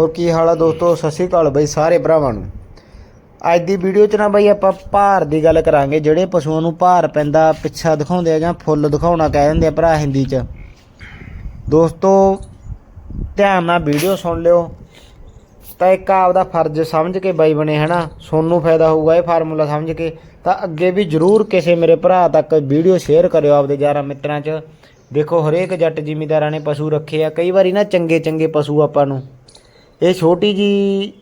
ਹੋਰ ਕੀ ਹਾਲ ਆ ਦੋਸਤੋ? ਸਤਿ ਸ਼੍ਰੀ ਅਕਾਲ ਬਈ ਸਾਰੇ ਭਰਾਵਾਂ ਨੂੰ। ਅੱਜ ਦੀ ਵੀਡੀਓ 'ਚ ਨਾ ਬਈ ਆਪਾਂ ਭਾਰ ਦੀ ਗੱਲ ਕਰਾਂਗੇ, ਜਿਹੜੇ ਪਸ਼ੂਆਂ ਨੂੰ ਭਾਰ ਪੈਂਦਾ, ਪਿੱਛਾ ਦਿਖਾਉਂਦੇ ਆ ਜਾਂ ਫੁੱਲ ਦਿਖਾਉਣਾ ਕਹਿ ਦਿੰਦੇ ਆ ਭਰਾ ਹਿੰਦੀ 'ਚ। ਦੋਸਤੋ, ਧਿਆਨ ਨਾਲ ਵੀਡੀਓ ਸੁਣ ਲਿਓ। ਤਾਂ ਇੱਕ ਆਪਦਾ ਫਰਜ਼ ਸਮਝ ਕੇ ਬਾਈ ਬਣੇ, ਹਨਾ? ਸੋਨੂੰ ਫਾਇਦਾ ਹੋਊਗਾ ਇਹ ਫਾਰਮੂਲਾ ਸਮਝ ਕੇ। ਤਾਂ ਅੱਗੇ ਵੀ ਜਰੂਰ ਕਿਸੇ ਮੇਰੇ ਭਰਾ ਤੱਕ ਵੀਡੀਓ ਸ਼ੇਅਰ ਕਰਿਓ ਆਪਦੇ ਯਾਰਾਂ ਮਿੱਤਰਾਂ 'ਚ। ਦੇਖੋ, ਹਰੇਕ ਜੱਟ ਜ਼ਿਮੀਦਾਰਾਂ ਨੇ ਪਸ਼ੂ ਰੱਖੇ ਆ। ਕਈ ਵਾਰੀ ਨਾ ਚੰਗੇ ਚੰਗੇ ਪਸ਼ੂ ਆਪਾਂ ਨੂੰ ਇਹ ਛੋਟੀ ਜੀ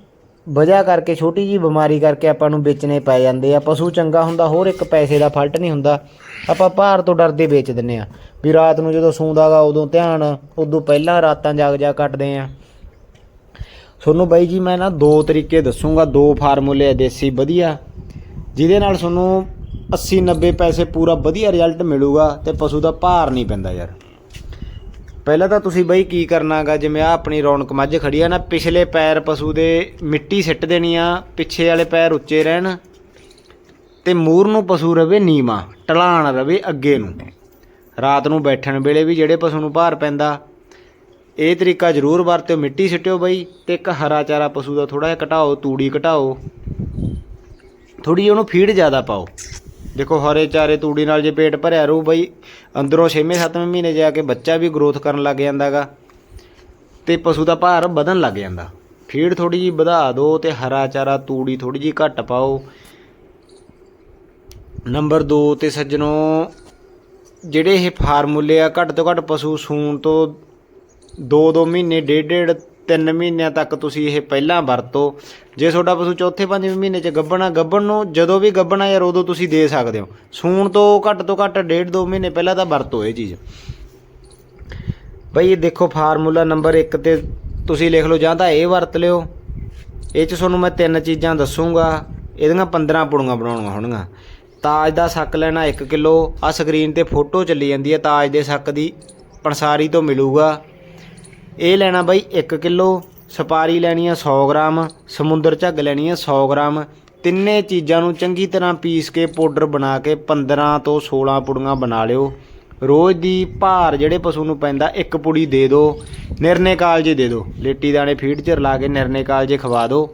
ਵਜ੍ਹਾ ਕਰਕੇ, ਛੋਟੀ ਜੀ ਬਿਮਾਰੀ ਕਰਕੇ ਆਪਾਂ ਨੂੰ ਵੇਚਣੇ ਪੈ ਜਾਂਦੇ ਆ। ਪਸ਼ੂ ਚੰਗਾ ਹੁੰਦਾ, ਹੋਰ ਇੱਕ ਪੈਸੇ ਦਾ ਫਲਟ ਨਹੀਂ ਹੁੰਦਾ। ਆਪਾਂ ਭਾਰ ਤੋਂ ਡਰਦੇ ਵੇਚ ਦਿੰਨੇ ਆ। ਵੀ ਰਾਤ ਨੂੰ ਜਦੋਂ ਸੌਂਦਾਗਾ, ਉਦੋਂ ਧਿਆਨ, ਉਦੋਂ ਪਹਿਲਾਂ ਰਾਤਾਂ ਜਾਗ ਜਾ ਕੱਟਦੇ ਆ। ਤੁਹਾਨੂੰ ਬਾਈ ਜੀ, ਮੈਂ ਨਾ ਦੋ ਤਰੀਕੇ ਦੱਸੂਗਾ, ਦੋ ਫਾਰਮੂਲੇ ਆ ਦੇਸੀ, ਵਧੀਆ। ਜਿਹਦੇ ਨਾਲ ਤੁਹਾਨੂੰ 80 90 ਪੈਸੇ ਪੂਰਾ ਵਧੀਆ ਰਿਜ਼ਲਟ ਮਿਲੂਗਾ ਤੇ ਪਸ਼ੂ ਦਾ ਭਾਰ ਨਹੀਂ ਪੈਂਦਾ ਯਾਰ। ਪਹਿਲਾਂ ਤਾਂ ਤੁਸੀਂ ਬਈ ਕੀ ਕਰਨਾਗਾ, ਜਿਵੇਂ ਆ ਆਪਣੀ ਰੌਣਕ ਮੱਝ ਖੜੀ ਆ ਨਾ, ਪਿਛਲੇ ਪੈਰ ਪਸ਼ੂ ਦੇ ਮਿੱਟੀ ਸਿੱਟ ਦੇਣੀ ਆ, ਪਿੱਛੇ ਵਾਲੇ ਪੈਰ ਉੱਚੇ ਰਹਿਣ ਤੇ ਮੂਰ ਨੂੰ ਪਸ਼ੂ ਰਵੇ ਨੀਵਾ, ਢਲਾਣ ਰਵੇ ਅੱਗੇ ਨੂੰ। ਰਾਤ ਨੂੰ ਬੈਠਣ ਵੇਲੇ ਵੀ ਜਿਹੜੇ ਪਸ਼ੂ ਨੂੰ ਭਾਰ ਪੈਂਦਾ। ਇਹ ਤਰੀਕਾ ਜ਼ਰੂਰ ਵਰਤਿਓ, ਮਿੱਟੀ ਸਿੱਟਿਓ ਬਈ, ਤੇ ਇੱਕ ਹਰਾ ਚਾਰਾ ਪਸ਼ੂ ਦਾ ਥੋੜਾ ਜਿਹਾ ਘਟਾਓ, ਤੂੜੀ ਘਟਾਓ। ਥੋੜੀ ਉਹਨੂੰ ਫੀਡ ਜ਼ਿਆਦਾ ਪਾਓ। ਦੇਖੋ ਹਰੇ ਚਾਰੇ ਤੂੜੀ ਨਾਲ ਜੇ ਪੇਟ ਭਰਿਆ ਰਹੂ ਬਈ, ਅੰਦਰੋਂ 6ਵੇਂ 7ਵੇਂ ਮਹੀਨੇ ਜਾ ਕੇ ਬੱਚਾ ਵੀ ਗਰੋਥ ਕਰਨ ਲੱਗ ਜਾਂਦਾਗਾ ਤੇ ਪਸ਼ੂ ਦਾ ਭਾਰ ਵਧਣ ਲੱਗ ਜਾਂਦਾ। ਫੀਡ ਥੋੜੀ ਜੀ ਵਧਾ ਦਿਓ ਤੇ ਹਰਾ ਚਾਰਾ ਤੂੜੀ ਥੋੜੀ ਜੀ ਘੱਟ ਪਾਓ। ਨੰਬਰ 2 ਤੇ ਸੱਜਣੋ, ਜਿਹੜੇ ਇਹ ਫਾਰਮੂਲੇ ਆ, ਘੱਟ ਤੋਂ ਘੱਟ ਪਸ਼ੂ ਸੂਣ ਤੋਂ 2-2 ਮਹੀਨੇ ਡੇਢ ਡੇਢ 3 ਮਹੀਨਿਆਂ ਤੱਕ ਤੁਸੀਂ ਇਹ ਪਹਿਲਾਂ ਵਰਤੋ। ਜੇ ਤੁਹਾਡਾ ਪਸ਼ੂ ਚੌਥੇ ਪੰਜਵੇਂ ਮਹੀਨੇ 'ਚ ਗੱਭਣਾ, ਗੱਭਣ ਨੂੰ ਜਦੋਂ ਵੀ ਗੱਭਣਾ ਯਾਰ ਉਦੋਂ ਤੁਸੀਂ ਦੇ ਸਕਦੇ ਹੋ। ਸੂਣ ਤੋਂ ਘੱਟ ਤੋਂ ਘੱਟ ਡੇਢ 2 ਮਹੀਨੇ ਪਹਿਲਾਂ ਤਾਂ ਵਰਤੋ ਇਹ ਚੀਜ਼। ਬਈ ਇਹ ਦੇਖੋ ਫਾਰਮੂਲਾ ਨੰਬਰ 1 ਤੇ ਤੁਸੀਂ ਲਿਖ ਲਓ ਜਾਂ ਤਾਂ ਇਹ ਵਰਤ ਲਿਓ। ਇਹ 'ਚ ਤੁਹਾਨੂੰ ਮੈਂ ਤਿੰਨ ਚੀਜ਼ਾਂ ਦੱਸੂਗਾ। ਇਹਦੀਆਂ 15 ਪੁੜੀਆਂ ਬਣਾਉਣੀਆਂ ਹੋਣਗੀਆਂ। ਤਾਜ ਦਾ ਸੱਕ ਲੈਣਾ 1 ਕਿਲੋ ਆ ਸਕਰੀਨ ਤੇ ਫੋਟੋ ਚੱਲੀ ਜਾਂਦੀ ਹੈ, ਤਾਜ ਦੇ ਸੱਕ ਦੀ ਪੰਸਾਰੀ ਤੋਂ ਮਿਲੂਗਾ। ਇਹ ਲੈਣਾ ਬਾਈ 1 ਕਿਲੋ, ਸਪਾਰੀ ਲੈਣੀ ਆ 100 ਗ੍ਰਾਮ, ਸਮੁੰਦਰ ਝੱਗ ਲੈਣੀ ਆ 100 ਗ੍ਰਾਮ। ਤਿੰਨੇ ਚੀਜ਼ਾਂ ਨੂੰ ਚੰਗੀ ਤਰ੍ਹਾਂ ਪੀਸ ਕੇ ਪਾਊਡਰ ਬਣਾ ਕੇ 15 ਤੋਂ 16 ਪੁੜੀਆਂ ਬਣਾ ਲਿਓ। ਰੋਜ਼ ਦੀ ਭਾਰ ਜਿਹੜੇ ਪਸ਼ੂ ਨੂੰ ਪੈਂਦਾ, ਇੱਕ ਪੁੜੀ ਦੇ ਦਿਓ ਨਿਰਨੇ ਕਾਲਜੇ ਦੇ ਦਿਓ ਲੇਟੀ ਦਾਣੇ ਫੀਡ 'ਚ ਰਲਾ ਕੇ ਨਿਰਨੇ ਕਾਲਜੇ ਖਵਾ ਦਿਓ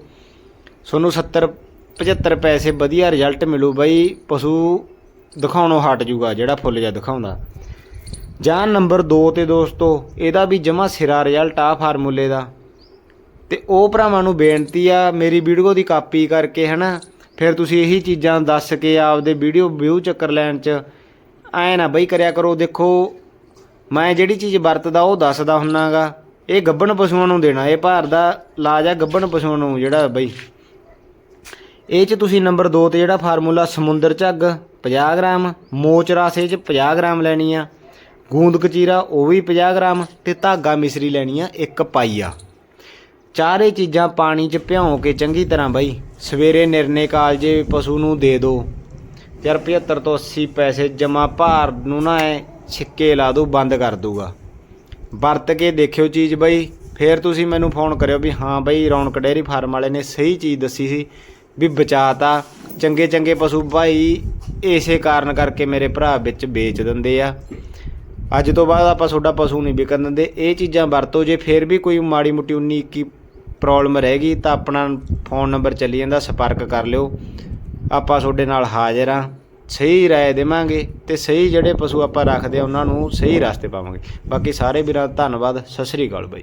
ਤੁਹਾਨੂੰ 70 75 ਪੈਸੇ ਵਧੀਆ ਰਿਜ਼ਲਟ ਮਿਲੂ ਬਈ। ਪਸ਼ੂ ਦਿਖਾਉਣੋਂ ਹਟ ਜੂਗਾ ਜਿਹੜਾ ਫੁੱਲ ਜਿਹਾ ਦਿਖਾਉਂਦਾ। ਜਾਂ ਨੰਬਰ 2 ਤੇ ਦੋਸਤੋ, ਇਹਦਾ ਵੀ ਜਮਾ ਸਿਰਾ ਰਿਜ਼ਲਟ ਆ ਫਾਰਮੂਲੇ ਦਾ। ਤੇ ਉਹ ਭਰਾਵਾਂ ਨੂੰ ਬੇਨਤੀ ਆ, ਮੇਰੀ ਵੀਡੀਓ ਦੀ ਕਾਪੀ ਕਰਕੇ ਹਨਾ, ਫਿਰ ਤੁਸੀਂ ਇਹੀ ਚੀਜ਼ਾਂ ਦੱਸ ਕੇ ਆਪਦੇ ਵੀਡੀਓ ਵਿਊ ਚੱਕਰ ਲੈਣ ਚ ਐ ਨਾ ਬਈ ਕਰਿਆ ਕਰੋ, ਦੇਖੋ, ਮੈਂ ਜਿਹੜੀ ਚੀਜ਼ ਵਰਤਦਾ ਉਹ ਦੱਸਦਾ ਹੁੰਨਾਗਾ। ਇਹ ਗੱਬਣ ਪਸ਼ੂਆਂ ਨੂੰ ਦੇਣਾ, ਇਹ ਭਾਰ ਦਾ ਇਲਾਜ ਆ ਗੱਬਣ ਪਸ਼ੂਆਂ ਨੂੰ ਜਿਹੜਾ ਬਈ। ਇਹ ਚ ਤੁਸੀਂ ਨੰਬਰ 2 ਤੇ ਜਿਹੜਾ ਫਾਰਮੂਲਾ ਸਮੁੰਦਰ ਝੱਗ 50 ਗ੍ਰਾਮ, ਮੋਚ ਰਸ ਇਹ ਚ 50 ਗ੍ਰਾਮ ਲੈਣੀ ਆ। ਗੂੰਦ ਕਚੀਰਾ, ਉਹ ਵੀ 50 ਗ੍ਰਾਮ ਤੇ ਧਾਗਾ ਮਿਸਰੀ ਲੈਣੀ ਆ ਇੱਕ ਪਾਈਆ। ਚਾਰੇ ਚੀਜ਼ਾਂ ਪਾਣੀ 'ਚ ਭਿਉਂ ਕੇ ਚੰਗੀ ਤਰ੍ਹਾਂ ਬਈ। ਸਵੇਰੇ ਨਿਰਨੇ ਕਾਲਜੇ ਪਸ਼ੂ ਨੂੰ ਦੇ ਦਿਓ ਯਾਰ 75 ਤੋਂ 80 ਪੈਸੇ ਜਮਾ ਭਾਰ ਨੂੰ ਨਾ ਐ ਛਿੱਕੇ ਲਾ ਦੋ, ਬੰਦ ਕਰ ਦੂਗਾ ਵਰਤ ਕੇ ਦੇਖਿਓ ਚੀਜ਼ ਬਈ। ਫੇਰ ਤੁਸੀਂ ਮੈਨੂੰ ਫੋਨ ਕਰਿਓ ਵੀ ਹਾਂ ਬਈ, ਰੌਣਕ ਡੇਅਰੀ ਫਾਰਮ ਵਾਲੇ ਨੇ ਸਹੀ ਚੀਜ਼ ਦੱਸੀ ਸੀ ਵੀ ਬਚਾਤਾ। ਚੰਗੇ ਚੰਗੇ ਪਸ਼ੂ ਭਾਈ ਇਸੇ ਕਾਰਨ ਕਰਕੇ ਮੇਰੇ ਭਰਾ ਵਿੱਚ ਵੇਚ ਦਿੰਦੇ ਆ। ਅੱਜ ਤੋਂ ਬਾਅਦ ਆਪਾਂ ਤੁਹਾਡਾ ਪਸ਼ੂ ਨਹੀਂ ਵਿਕਣ ਦਿੰਦੇ। ਇਹ ਚੀਜ਼ਾਂ ਵਰਤੋ, ਜੇ ਫੇਰ ਵੀ ਕੋਈ ਮਾੜੀ ਮੋਟੀ 19 21 ਪ੍ਰੋਬਲਮ ਰਹਿ ਗਈ, ਤਾਂ ਆਪਣਾ ਫੋਨ ਨੰਬਰ ਚੱਲੀ ਜਾਂਦਾ, ਸੰਪਰਕ ਕਰ ਲਿਓ। ਆਪਾਂ ਤੁਹਾਡੇ ਨਾਲ ਹਾਜ਼ਰ ਆ ਸਹੀ ਰਾਏ ਦੇਵਾਂਗੇ ਤੇ ਸਹੀ ਜਿਹੜੇ ਪਸ਼ੂ ਆਪਾਂ ਰੱਖਦੇ ਆ, ਉਹਨਾਂ ਨੂੰ ਸਹੀ ਰਸਤੇ ਪਾਵਾਂਗੇ। ਬਾਕੀ ਸਾਰੇ ਵੀਰਾਂ ਦਾ ਧੰਨਵਾਦ। ਸਤਿ ਸ੍ਰੀ ਅਕਾਲ ਬਾਈ।